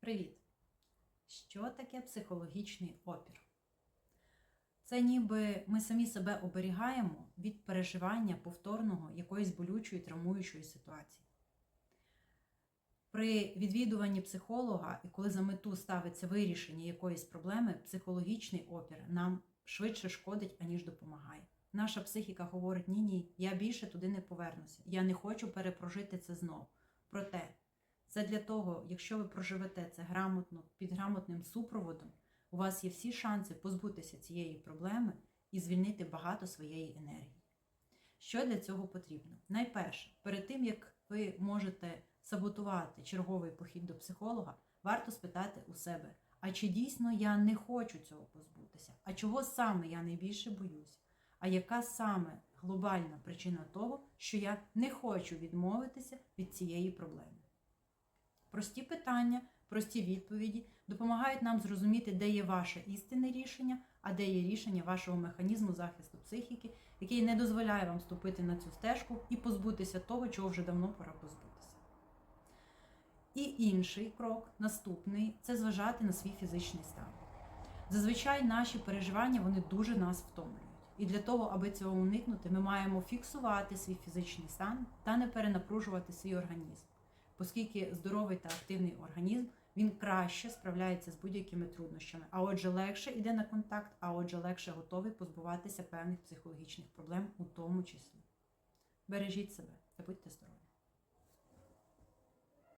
Привіт! Що таке психологічний опір? Це ніби ми самі себе оберігаємо від переживання повторного якоїсь болючої травмуючої ситуації. При відвідуванні психолога, і коли за мету ставиться вирішення якоїсь проблеми, психологічний опір нам швидше шкодить, аніж допомагає. Наша психіка говорить: ні, ні, я більше туди не повернуся, я не хочу перепрожити це знову. Проте, це для того, якщо ви проживете це грамотно, під грамотним супроводом, у вас є всі шанси позбутися цієї проблеми і звільнити багато своєї енергії. Що для цього потрібно? Найперше, перед тим як ви можете саботувати черговий похід до психолога, варто спитати у себе, а чи дійсно я не хочу цього позбутися? А чого саме я найбільше боюсь? А яка саме глобальна причина того, що я не хочу відмовитися від цієї проблеми? Прості питання, прості відповіді допомагають нам зрозуміти, де є ваше істинне рішення, а де є рішення вашого механізму захисту психіки, який не дозволяє вам ступити на цю стежку і позбутися того, чого вже давно пора позбутися. І інший крок, наступний це зважати на свій фізичний стан. Зазвичай наші переживання вони дуже нас втомлюють. І для того, аби цього уникнути, ми маємо фіксувати свій фізичний стан та не перенапружувати свій організм, оскільки здоровий та активний організм він краще справляється з будь-якими труднощами, а отже, легше йде на контакт, а отже, легше готовий позбуватися певних психологічних проблем, у тому числі. Бережіть себе та будьте здорові!